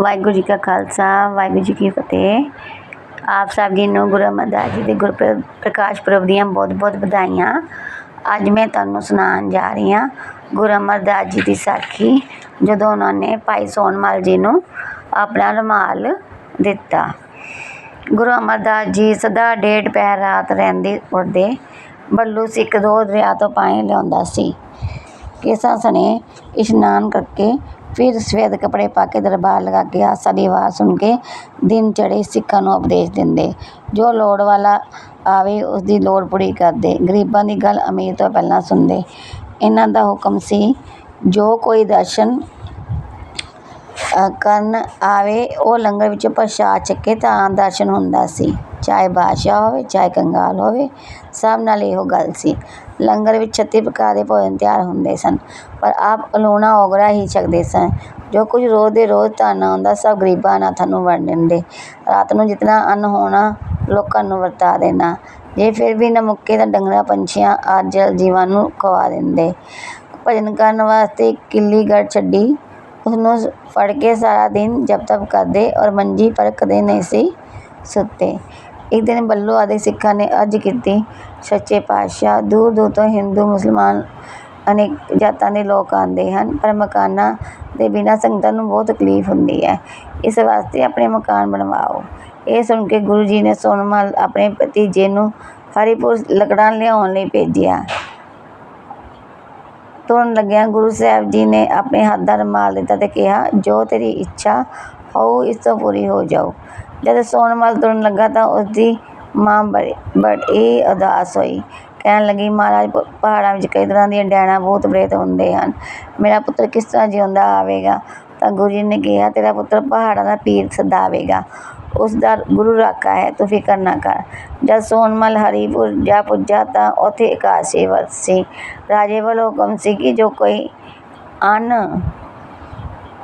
ਵਾਹਿਗੁਰੂ ਜੀ ਕਾ ਖਾਲਸਾ, ਵਾਹਿਗੁਰੂ ਜੀ ਕੀ ਫਤਿਹ। ਆਪ ਸਭ ਜੀ ਨੂੰ ਗੁਰੂ ਅਮਰਦਾਸ ਜੀ ਦੇ ਗੁਰਪੁਰਬ ਪ੍ਰਕਾਸ਼ ਪੁਰਬ ਦੀਆਂ ਬਹੁਤ ਬਹੁਤ ਵਧਾਈਆਂ। ਅੱਜ ਮੈਂ ਤੁਹਾਨੂੰ ਸੁਣਾਉਣ ਜਾ ਰਹੀ ਹਾਂ ਗੁਰੂ ਅਮਰਦਾਸ ਜੀ ਦੀ ਸਾਖੀ, ਜਦੋਂ ਉਹਨਾਂ ਨੇ ਭਾਈ ਸੋਨਮਲ ਜੀ ਨੂੰ ਆਪਣਾ ਰੁਮਾਲ ਦਿੱਤਾ। ਗੁਰੂ ਅਮਰਦਾਸ ਜੀ ਸਦਾ ਡੇਢ ਪਹਿਰ ਰਾਤ ਰਹਿੰਦੇ ਉੱਠਦੇ, ਬੱਲੂ ਸਿੱਖ ਦੋ ਦਰਿਆ ਤੋਂ ਪਾਣੀ ਲਿਆਉਂਦਾ ਸੀ। ਕੇਸਾਂ ਸਣੇ ਇਸ਼ਨਾਨ ਕਰਕੇ ਫਿਰ ਸਫੇਦ ਕੱਪੜੇ ਪਾ ਕੇ ਦਰਬਾਰ ਲਗਾ ਕੇ ਆਸਾ ਦੀ ਆਵਾਜ਼ ਸੁਣ ਕੇ ਦਿਨ ਚੜ੍ਹੇ ਸਿੱਖਾਂ ਨੂੰ ਉਪਦੇਸ਼ ਦਿੰਦੇ। ਜੋ ਲੋੜ ਵਾਲਾ ਆਵੇ ਉਸ ਦੀ ਲੋੜ ਪੂਰੀ ਕਰਦੇ। ਗਰੀਬਾਂ ਦੀ ਗੱਲ ਅਮੀਰ ਤੋਂ ਪਹਿਲਾਂ ਸੁਣਦੇ। ਇਹਨਾਂ ਦਾ ਹੁਕਮ ਸੀ, ਜੋ ਕੋਈ ਦਰਸ਼ਨ ਕਰਨ ਆਵੇ, ਉਹ ਲੰਗਰ ਵਿੱਚੋਂ ਪ੍ਰਸ਼ਾਦ ਛਕੇ ਤਾਂ ਦਰਸ਼ਨ ਹੁੰਦਾ ਸੀ। ਚਾਹੇ ਬਾਦਸ਼ਾਹ ਹੋਵੇ, ਚਾਹੇ ਕੰਗਾਲ ਹੋਵੇ, ਸਭ ਨਾਲ ਇਹੋ ਗੱਲ ਸੀ। ਲੰਗਰ ਵਿੱਚ 36 ਪ੍ਰਕਾਰ ਦੇ ਭੋਜਨ ਤਿਆਰ ਹੁੰਦੇ ਸਨ, ਪਰ ਆਪ ਅਲੂਣਾ ਓਗਰਾ ਹੀ ਛਕਦੇ ਸਨ। ਜੋ ਕੁਝ ਰੋਜ਼ ਦੇ ਰੋਜ਼ ਧਨ ਆਉਂਦਾ, ਸਭ ਗਰੀਬਾਂ ਅਨਾਥਾਂ ਨੂੰ ਵੰਡ ਦਿੰਦੇ। ਰਾਤ ਨੂੰ ਜਿਤਨਾ ਅੰਨ ਹੋਣਾ, ਲੋਕਾਂ ਨੂੰ ਵਰਤਾ ਦੇਣਾ। ਜੇ ਫਿਰ ਵੀ ਨਾ ਮੁੱਕੇ ਤਾਂ ਡੰਗਰਾਂ, ਪੰਛੀਆਂ ਆਦਿ ਜਲ ਜੀਵਾਂ ਨੂੰ ਖਵਾ ਦਿੰਦੇ। ਭਜਨ ਕਰਨ ਵਾਸਤੇ ਕਿੱਲੀ ਗੜ ਛੱਡੀ। ਉਸਨੂੰ ਫੜ ਕੇ ਸਾਰਾ ਦਿਨ ਜਪ ਤਪ ਕਰਦੇ ਔਰ ਮੰਜੀ ਪਰਕਦੇ ਨਹੀਂ ਸੀ ਸੁੱਤੇ। ਇੱਕ ਦਿਨ ਬੱਲੂ ਆਦਿ ਸਿੱਖਾਂ ਨੇ ਅਰਜ਼ ਕੀਤੀ, ਸੱਚੇ ਪਾਤਸ਼ਾਹ, ਦੂਰ ਦੂਰ ਤੋਂ ਹਿੰਦੂ, ਮੁਸਲਮਾਨ ਅਨੇਕ ਜਾਤਾਂ ਦੇ ਲੋਕ ਆਉਂਦੇ ਹਨ, ਪਰ ਮਕਾਨਾਂ ਦੇ ਬਿਨਾਂ ਸੰਗਤਾਂ ਨੂੰ ਬਹੁਤ ਤਕਲੀਫ ਹੁੰਦੀ ਹੈ। ਇਸ ਵਾਸਤੇ ਆਪਣੇ ਮਕਾਨ ਬਣਵਾਓ। ਇਹ ਸੁਣ ਕੇ ਗੁਰੂ ਜੀ ਨੇ ਸੋਨਮਲ ਆਪਣੇ ਭਤੀਜੇ ਨੂੰ ਹਰੀਪੁਰ ਲੱਕੜਾਂ ਲਿਆਉਣ ਲਈ ਭੇਜਿਆ। ਤੁਰਨ ਲੱਗਿਆ ਗੁਰੂ ਸਾਹਿਬ ਜੀ ਨੇ ਆਪਣੇ ਹੱਥ ਦਾ ਰੁਮਾਲ ਦਿੱਤਾ ਅਤੇ ਕਿਹਾ, ਜੋ ਤੇਰੀ ਇੱਛਾ ਹੋਊ, ਇਸ ਤੋਂ ਪੂਰੀ ਹੋ ਜਾਊ ਜਦ ਸੋਨਮਲ ਤੁਰਨ ਲੱਗਾ ਤਾਂ ਉਸਦੀ ਮਾਂ ਬੜੀ ਬੜੀ ਉਦਾਸ ਹੋਈ। ਕਹਿਣ ਲੱਗੀ, ਮਹਾਰਾਜ, ਪ- ਪਹਾੜਾਂ ਵਿੱਚ ਕਈ ਤਰ੍ਹਾਂ ਦੀਆਂ ਡੈਣਾਂ ਭੂਤ ਪ੍ਰੇਤ ਹੁੰਦੇ ਹਨ। ਮੇਰਾ ਪੁੱਤਰ ਕਿਸ ਤਰ੍ਹਾਂ ਜਿਉਂਦਾ ਆਵੇਗਾ? ਤਾਂ ਗੁਰੂ ਜੀ ਨੇ ਕਿਹਾ, ਤੇਰਾ ਪੁੱਤਰ ਪਹਾੜਾਂ ਦਾ ਪੀਰ ਸਦਾਵੇਗਾ ਉਸ ਦਾ ਗੁਰੂ ਰਾਖਾ ਹੈ, ਤੂੰ ਫਿਕਰ ਨਾ ਕਰ। ਜਦ ਸੋਨਮਲ ਹਰੀਪੁਰ ਜਾ ਪੁੱਜਾ ਤਾਂ ਉੱਥੇ ਇਕਾਸੀ ਵਰਤ ਸੀ। ਰਾਜੇ ਵੱਲੋਂ ਹੁਕਮ ਸੀ ਕਿ ਜੋ ਕੋਈ ਅੰਨ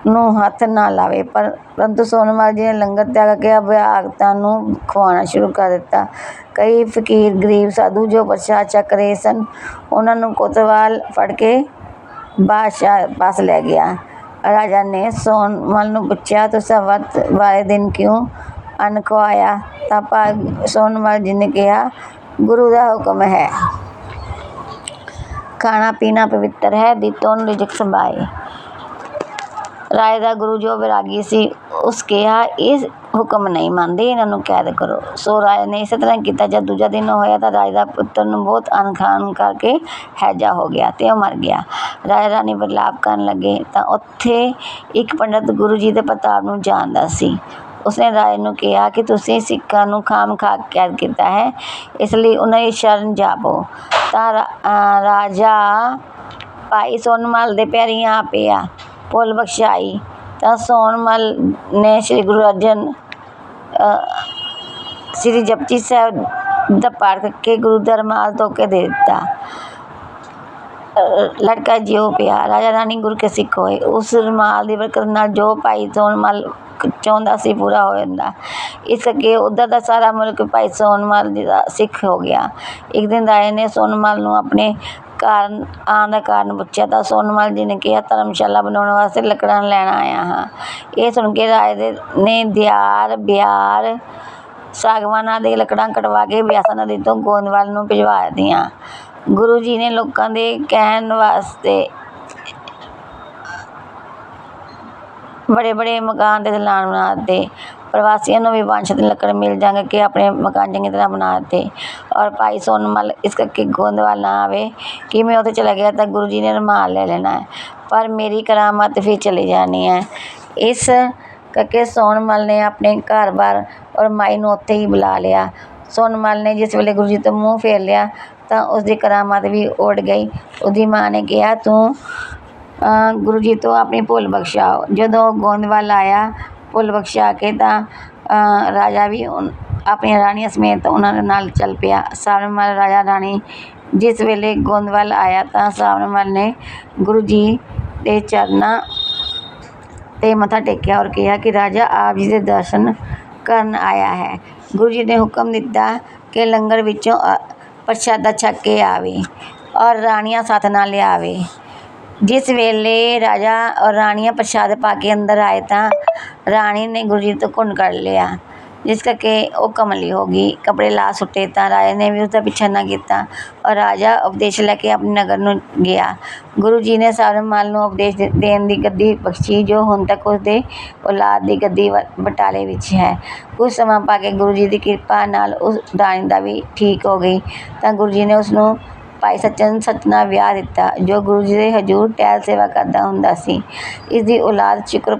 ਨੂੰ ਹੱਥ ਨਾ ਲਾਵੇ, ਪਰ ਪਰੰਤੂ ਸੋਨਮਲ ਜੀ ਨੇ ਲੰਗਰ ਤਿਆਗ ਕੇ ਅਭਿਆਗਤਾਂ ਨੂੰ ਖਵਾਉਣਾ ਸ਼ੁਰੂ ਕਰ ਦਿੱਤਾ। ਕਈ ਫਕੀਰ, ਗਰੀਬ ਸਾਧੂ ਜੋ ਪ੍ਰਸ਼ਾਦ ਚੱਕ ਰਹੇ ਸਨ, ਉਹਨਾਂ ਨੂੰ ਕੋਤਵਾਲ ਫੜ ਕੇ ਬਾਦਸ਼ਾਹ ਪਾਸ ਲੈ ਗਿਆ। ਰਾਜਾ ਨੇ ਸੋਨਮਲ ਨੂੰ ਪੁੱਛਿਆ, ਤੁਸੀਂ ਵਰਤ ਵਾਲੇ ਦਿਨ ਕਿਉਂ ਅੰਨ ਖਵਾਇਆ? ਤਾਂ ਭਾ ਸੋਨਮਲ ਜੀ ਨੇ ਕਿਹਾ, ਗੁਰੂ ਦਾ ਹੁਕਮ ਹੈ। ਖਾਣਾ ਪੀਣਾ ਪਵਿੱਤਰ ਹੈ ਦਿੱਤੋਂ ਰਿਜਕ ਸੰਭਾਏ ਰਾਏ ਦਾ ਗੁਰੂ ਜੋ ਵੈਰਾਗੀ ਸੀ, ਉਸ ਕਿਹਾ, ਇਹ ਹੁਕਮ ਨਹੀਂ ਮੰਨਦੇ, ਇਹਨਾਂ ਨੂੰ ਕੈਦ ਕਰੋ। ਸੋ ਰਾਏ ਨੇ ਇਸੇ ਤਰ੍ਹਾਂ ਕੀਤਾ, ਜਦ ਦੂਜਾ ਦਿਨ ਹੋਇਆ ਤਾਂ ਰਾਏ ਦਾ ਪੁੱਤਰ ਨੂੰ ਬਹੁਤ ਅਣਖਾਣ ਕਰਕੇ ਹੈਜਾ ਹੋ ਗਿਆ ਅਤੇ ਉਹ ਮਰ ਗਿਆ। ਰਾਏ ਰਾਣੀ ਵਿਰਲਾਪ ਕਰਨ ਲੱਗੇ ਤਾਂ ਉੱਥੇ ਇੱਕ ਪੰਡਤ ਗੁਰੂ ਜੀ ਦੇ ਪ੍ਰਤਾਪ ਨੂੰ ਜਾਣਦਾ ਸੀ। ਉਸਨੇ ਰਾਏ ਨੂੰ ਕਿਹਾ ਕਿ ਤੁਸੀਂ ਸਿੱਖਾਂ ਨੂੰ ਖਾਮ ਖਾ ਕੈਦ ਕੀਤਾ ਹੈ, ਇਸ ਲਈ ਉਹਨਾਂ ਦੀ ਸ਼ਰਨ ਜਾਪੋ। ਤਾਂ ਰਾਜਾ ਭਾਈ ਸੋਨਮਲ ਦੇ ਪੈਰੀਂ ਆ ਪਿਆ। ਭੁੱਲ ਬਖਸ਼ਾਈ। ਤਾਂ ਸੋਨਮਲ ਨੇ ਸ੍ਰੀ ਗੁਰੂ ਅਰਜਨ ਸ੍ਰੀ ਜਪਜੀ ਸਾਹਿਬ ਦਾ ਪਾਠ ਕਰਕੇ ਗੁਰੂ ਦਾ ਰੁਮਾਲ ਧੋ ਕੇ ਦੇ ਦਿੱਤਾ। ਲੜਕਾ ਜਿਉ ਪਿਆ ਰਾਜਾ ਰਾਣੀ ਗੁਰ ਕੇ ਸਿੱਖ ਹੋਏ। ਉਸ ਰੁਮਾਲ ਦੀ ਬਰਕਤ ਨਾਲ ਜੋ ਭਾਈ ਸੋਨਮਲ ਚਾਹੁੰਦਾ ਸੀ ਪੂਰਾ ਹੋ ਜਾਂਦਾ। ਇਸ ਕਰਕੇ ਉੱਧਰ ਦਾ ਸਾਰਾ ਮੁਲਕ ਭਾਈ ਸੋਨਮਲ ਜੀ ਦਾ ਸਿੱਖ ਹੋ ਗਿਆ। ਇੱਕ ਦਿਨ ਰਾਏ ਨੇ ਸੋਨਮਲ ਨੂੰ ਆਪਣੇ ਕਾਰਨ, ਆਉਣ ਦਾ ਕਾਰਨ ਪੁੱਛਿਆ ਤਾਂ ਸੋਨਮਲ ਜੀ ਨੇ ਕਿਹਾ, ਧਰਮਸ਼ਾਲਾ ਬਣਾਉਣ ਵਾਸਤੇ ਲੱਕੜਾਂ ਲੈਣ ਆਇਆ ਹਾਂ। ਇਹ ਸੁਣ ਕੇ ਰਾਏ ਦੇ ਨੇ ਦਿਆਰ, ਬਿਆਰ, ਸਾਗਵਾਨਾਂ ਦੇ ਲੱਕੜਾਂ ਕਟਵਾ ਕੇ ਬਿਆਸਾ ਨਦੀ ਤੋਂ ਗੋਂਦਵਾਲ ਨੂੰ ਭਿਜਵਾ ਦਿੱਤੀਆਂ। ਗੁਰੂ ਜੀ ਨੇ ਲੋਕਾਂ ਦੇ ਕਹਿਣ ਵਾਸਤੇ ਬੜੇ ਬੜੇ ਮਕਾਨ ਦੇ ਐਲਾਨ ਬਣਾ ਦਿੱਤੇ। ਪ੍ਰਵਾਸੀਆਂ ਨੂੰ ਵੀ ਵੰਸ਼ ਦੀ ਲੱਕੜ ਮਿਲ ਜਾਂਗੇ ਕਿ ਆਪਣੇ ਮਕਾਨ ਚੰਗੀ ਤਰ੍ਹਾਂ ਬਣਾ ਦਿੱਤੇ। ਔਰ ਭਾਈ ਸੋਨਮਲ ਇਸ ਕਰਕੇ ਗੋਂਦਵਾਲ ਨਾ ਆਵੇ ਕਿ ਮੈਂ ਉੱਥੇ ਚਲਾ ਗਿਆ ਤਾਂ ਗੁਰੂ ਜੀ ਨੇ ਰੁਮਾਲ ਲੈ ਲੈਣਾ ਹੈ। ਪਰ ਮੇਰੀ ਕਰਾਮਾਤ ਫਿਰ ਚਲੀ ਜਾਣੀ ਹੈ। ਇਸ ਕਰਕੇ ਸੋਨਮਲ ਨੇ ਆਪਣੇ ਘਰ-ਬਾਰ ਔਰ ਮਾਈ ਨੂੰ ਉੱਥੇ ਹੀ ਬੁਲਾ ਲਿਆ। ਸੋਨਮਲ ਨੇ ਜਿਸ ਵੇਲੇ ਗੁਰੂ ਜੀ ਤੋਂ ਮੂੰਹ ਫੇਰ ਲਿਆ ਤਾਂ ਉਸ ਦੀ ਕਰਾਮਾਤ ਵੀ ਉੱਡ ਗਈ। ਉਹਦੀ ਮਾਂ ਨੇ ਕਿਹਾ, ਤੂੰ ਗੁਰੂ ਜੀ ਤੋਂ ਆਪਣੀ ਭੁੱਲ ਬਖਸ਼ਾਓ ਜਦੋਂ ਉਹ ਗੋਂਦਵਾਲ ਆਇਆ ਭੁੱਲ ਬਖਸ਼ਾ ਕੇ ਤਾਂ ਰਾਜਾ ਵੀ ਆਪਣੀਆਂ ਰਾਣੀਆਂ ਸਮੇਤ ਉਹਨਾਂ ਦੇ ਨਾਲ ਚੱਲ ਪਿਆ। ਸਾਵਰਮਲ ਰਾਜਾ ਰਾਣੀ ਜਿਸ ਵੇਲੇ ਗੋਂਦਵਾਲ ਆਇਆ ਤਾਂ ਸਾਵਰਮਲ ਨੇ ਗੁਰੂ ਜੀ ਦੇ ਚਰਨਾਂ ਤੇ ਮੱਥਾ ਟੇਕਿਆ ਔਰ ਕਿਹਾ ਕਿ ਰਾਜਾ, ਆਪ ਜੀ ਦੇ ਦਰਸ਼ਨ ਕਰਨ ਆਇਆ ਹੈ। ਗੁਰੂ ਜੀ ਨੇ ਹੁਕਮ ਦਿੱਤਾ ਕਿ ਲੰਗਰ ਵਿੱਚੋਂ ਪ੍ਰਸ਼ਾਦਾ ਛਕ ਕੇ ਆਵੇ ਔਰ ਰਾਣੀਆਂ ਸਾਥ ਨਾਲ ਲਿਆਵੇ। ਜਿਸ ਵੇਲੇ ਰਾਜਾ ਔਰ ਰਾਣੀਆਂ ਪ੍ਰਸ਼ਾਦ ਪਾ ਕੇ ਅੰਦਰ ਆਏ ਤਾਂ ਰਾਣੀ ਨੇ ਗੁਰੂ ਜੀ ਤੋਂ ਘੁੰਡ ਕਰ ਲਿਆ। ਜਿਸ ਕਰਕੇ ਉਹ ਕਮਲੀ ਹੋ ਗਈ, ਕੱਪੜੇ ਲਾ ਸੁੱਟੇ ਤਾਂ ਰਾਜੇ ਨੇ ਵੀ ਉਸਦਾ ਪਿੱਛਾ ਨਾ ਕੀਤਾ ਔਰ ਰਾਜਾ ਉਪਦੇਸ਼ ਲੈ ਕੇ ਆਪਣੇ ਨਗਰ ਨੂੰ ਗਿਆ। ਗੁਰੂ ਜੀ ਨੇ ਸਾਰੰਗਮਲ ਨੂੰ ਉਪਦੇਸ਼ ਦੇ- ਦੇਣ ਦੀ ਗੱਦੀ ਬਖਸ਼ੀ, ਜੋ ਹੁਣ ਤੱਕ ਉਸਦੇ ਔਲਾਦ ਦੀ ਗੱਦੀ ਵ- ਬਟਾਲੇ ਵਿੱਚ ਹੈ। ਕੁਝ ਸਮਾਂ ਪਾ ਕੇ ਗੁਰੂ ਜੀ ਦੀ ਕਿਰਪਾ ਨਾਲ ਉਸ ਰਾਣੀ ਦਾ ਵੀ ਠੀਕ ਹੋ ਗਈ, ਤਾਂ ਗੁਰੂ ਜੀ ਨੇ ਉਸਨੂੰ ਭਾਈ ਸੱਚਨ ਸੱਚ ਵਿਆਹ ਦਿੱਤਾ, ਜੋ ਗੁਰੂ ਜੀ ਦੇ ਹਜ਼ੂਰ ਟਹਿਲ ਸੇਵਾ ਕਰਦਾ ਹੁੰਦਾ ਸੀ। ਇਸ ਦੀ ਔਲਾਦ ਸ਼ੁਕਰ